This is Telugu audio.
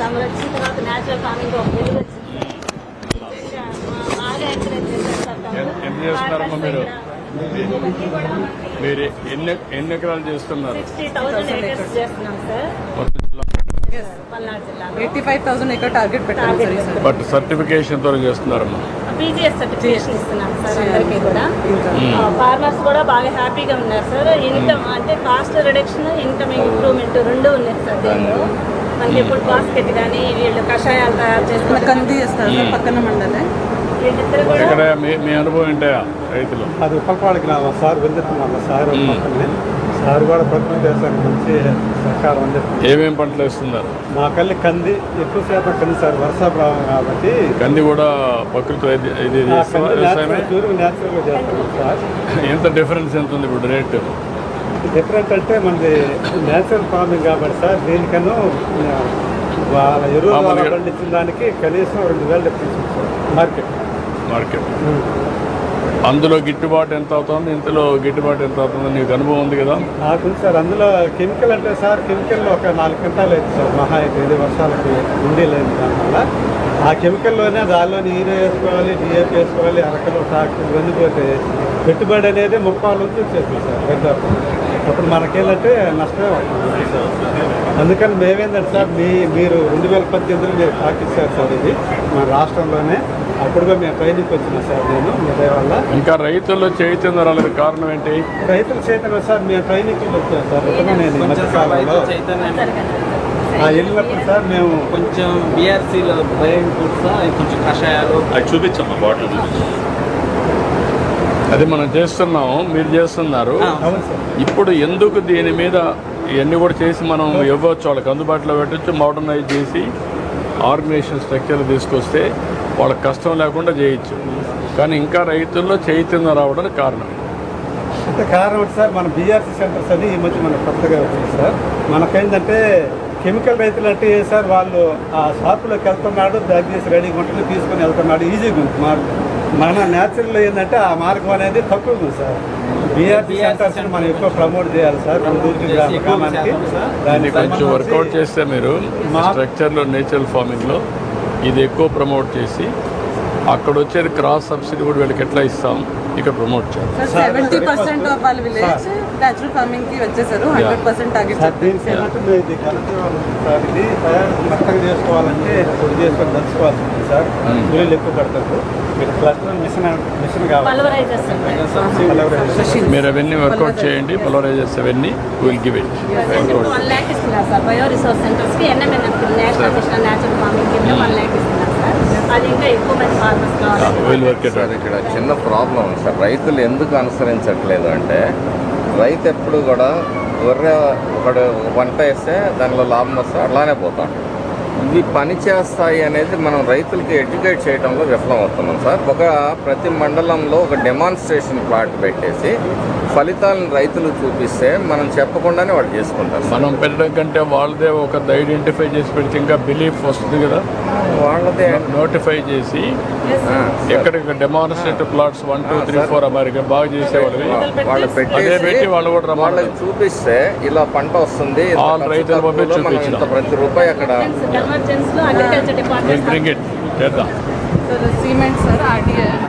తమరు వచ్చిన తర్వాత ఫార్మింగ్ ఒక వచ్చింది. బాగా ఎంకరేజ్ చేశారు సార్ చేస్తున్నారమ్మా మీరు? మీరు ఎన్ని ఎన్ని ఎకరాలు చేస్తున్నారు? 60,000 acres చేస్తున్నాం సార్. మొత్తం జిల్లా. పల్నాడు జిల్లాలో. ఎయిటీ ఫైవ్ థౌసండ్ ఎక్కడ టార్గెట్. బట్ సర్టిఫికేషన్తో చేస్తున్నారమ్మా. పీజీఎస్ సర్టిఫికేషన్ ఇస్తున్నాం సార్ అందరికీ కూడా. ఇంకా ఫార్మర్స్ కూడా బాగా హ్యాపీగా ఉన్నారు సార్. ఇన్కమ్ అంటే కాస్ట్ రిడక్షన్ ఇన్కమ్ ఇంప్రూవ్మెంట్ రెండు ఉన్నాయి సార్ దీనిలో. మనకి ఇప్పుడు బాస్కెట్ కానీ వీళ్ళు కషాయాలు తయారు చేసుకుంటారు కంది చేస్తారు పక్కన మండలే. మీ అనుభవం ఏంటయా రైతులు? అది ఉప్పలపాడు గ్రామం సార్ వెళ్తున్నాం సార్ సార్ కూడా ప్రకృతి దేశానికి మంచి సహకారం అందిస్తుంది ఏమేం పంటలు వేస్తున్నారు? మా కల్లి కంది ఎక్కువ శాతం కంది సార్ వర్షాభావం కాబట్టి. కంది కూడా ప్రకృతి వైద్య- ఇది న్యాచురల్గా చేస్తున్నాం సార్. ఎంత డిఫరెన్స్ ఎంత ఉంది ఇప్పుడు రేటు డిఫరెంట్ అంటే మనది న్యాచురల్ ఫార్మింగ్ కాబట్టి సార్ దీనికన్నా వాళ్ళ మామూలుగా- పండించిన దానికి కనీసం రెండు వేలు డిఫరెన్స్ మార్కెట్. మార్కెట్. అందులో గిట్టుబాటు ఎంత అవుతుంది? ఇంతలో గిట్టుబాటు ఎంత అవుతుంది? నీకు అనుభవం ఉంది కదా? నాకు సార్ అందులో కెమికల్ అంటే సార్ కెమికల్ ఒక నాలుగు క్వింటాలు అయితే సార్. మహా ఇది వర్షాలకి ఉండి లేదు దానివల్ల. ఆ కెమికల్లోనే దానిలోని యూరియా వేసుకోవాలి డిఏపి వేసుకోవాలి అరకలు ట్రాక్టర్ ఇవన్నీ పోతే పెట్టుబడి అనేది ముప్పాల నుంచి వచ్చేస్తుంది సార్ పెద్దప్పుడు అప్పుడు మనకేంటంటే నష్టమే అందుకని మేమేంటంటే సార్ మీ మీరు రెండు వేల పద్దెనిమిదిలో మీరు పాటిస్తారు సార్ ఇది మన రాష్ట్రంలోనే. అప్పుడుగా మేము ట్రైనింగ్కి వచ్చినా సార్ నేను మీ దయ వల్ల ఇంకా రైతుల్లో చైతన్యం రాలేదు కారణం ఏంటి? రైతుల చేతన సార్ మేము ట్రైనింగ్కి వచ్చాను సార్ నేను మధ్యకాలంలో ఆ వెళ్ళినప్పుడు సార్ మేము కొంచెం బీఆర్సీలో బ్రెయిన్ ఫుడ్స్ అవి కొంచెం కషాయాలు. అది చూపించమ్మా బాటిల్ చూపించు అది మనం చేస్తున్నాం మీరు చేస్తున్నారు. ఇప్పుడు ఎందుకు దీని మీద ఇవన్నీ కూడా చేసి మనం ఇవ్వచ్చు? వాళ్ళకి అందుబాటులో పెట్టచ్చు మోడర్నైజ్ చేసి ఆర్గనైజేషన్ స్ట్రక్చర్ తీసుకొస్తే వాళ్ళకి కష్టం లేకుండా చేయొచ్చు. కానీ ఇంకా రైతుల్లో చైతన్యం రావడానికి కారణం. అంటే కారణం సార్ మన బీఆర్సీ సెంటర్స్ అని ఈ మధ్య మనకు కొత్తగా వచ్చింది సార్. మనకేంటంటే కెమికల్ రైతులు అంటే సార్ వాళ్ళు ఆ షాపులోకి వెళ్తున్నాడు బ్యాగ్ చేసి రెడీగా ఉంటుంది తీసుకొని వెళ్తున్నాడు. ఈజీగా ఉంది మార్గం. మన న్యాచురల్ ఏంటంటే ఆ మార్గం అనేది తక్కువగా ఉంది సార్. బీఆర్సీ సెంటర్స్ మనం ఎక్కువ ప్రమోట్ చేయాలి సార్. దీన్ని కొంచెం వర్కౌట్ చేస్తే మీరు మా- స్ట్రక్చర్లో నేచురల్ ఫార్మింగ్లో ఇది ఎక్కువ ప్రమోట్ చేసి అక్కడ వచ్చేది క్రాస్ సబ్సిడీ కూడా వీళ్ళకి ఎట్లా ఇస్తాం ఇక్కడ ప్రమోట్ మీరు క్లస్టర్ మిషన్ మిషన్ కావాలి పల్వరైజర్స్ Pulverization. మీరు అవన్నీ వర్కౌట్ చేయండి పొలరైజర్స్ అవన్నీ will give it one lakh ఇస్తున్నారు sir bio resource సెంటర్స్కి NMNF national mission natural farming కింద వన్ ల్యాక్ ఇస్తున్నారు సార్ అది ఇంకా ఎక్కువ సార్ ఇక్కడ చిన్న ప్రాబ్లం ఉంది సార్ రైతులు ఎందుకు అనుసరించట్లేదు అంటే రైతు ఎప్పుడు కూడా గొర్రె ఒకడు వంట వేస్తే దానిలో లాభం వస్తే అట్లానే పోతాం ఇవి పని చేస్తాయి అనేది మనం రైతులకి ఎడ్యుకేట్ చేయడంలో విఫలం అవుతున్నాం సార్. ఒక ప్రతి మండలంలో ఒక డెమాన్స్ట్రేషన్ ప్లాట్ పెట్టేసి ఫలితాలను రైతులు చూపిస్తే మనం చెప్పకుండానే వాళ్ళు చేసుకుంటారు. మనం పెట్టడం కంటే వాళ్ళదే ఒక ఐడెంటిఫై చేసి పెడితే ఇంకా బిలీఫ్ వస్తుంది కదా. వాళ్ళదే. నోటిఫై చేసి ఎక్కడికి demonstrative plots one two three four America బాగా చేసేవాళ్ళవి వాళ్ళు పెట్టి వాళ్ళు కూడా. వాళ్ళకి చూపిస్తే ఇలా పంట వస్తుంది రైతుల ప్రతి రూపాయి అక్కడ ఎమర్జెన్సీలో agriculture department cement sir RDF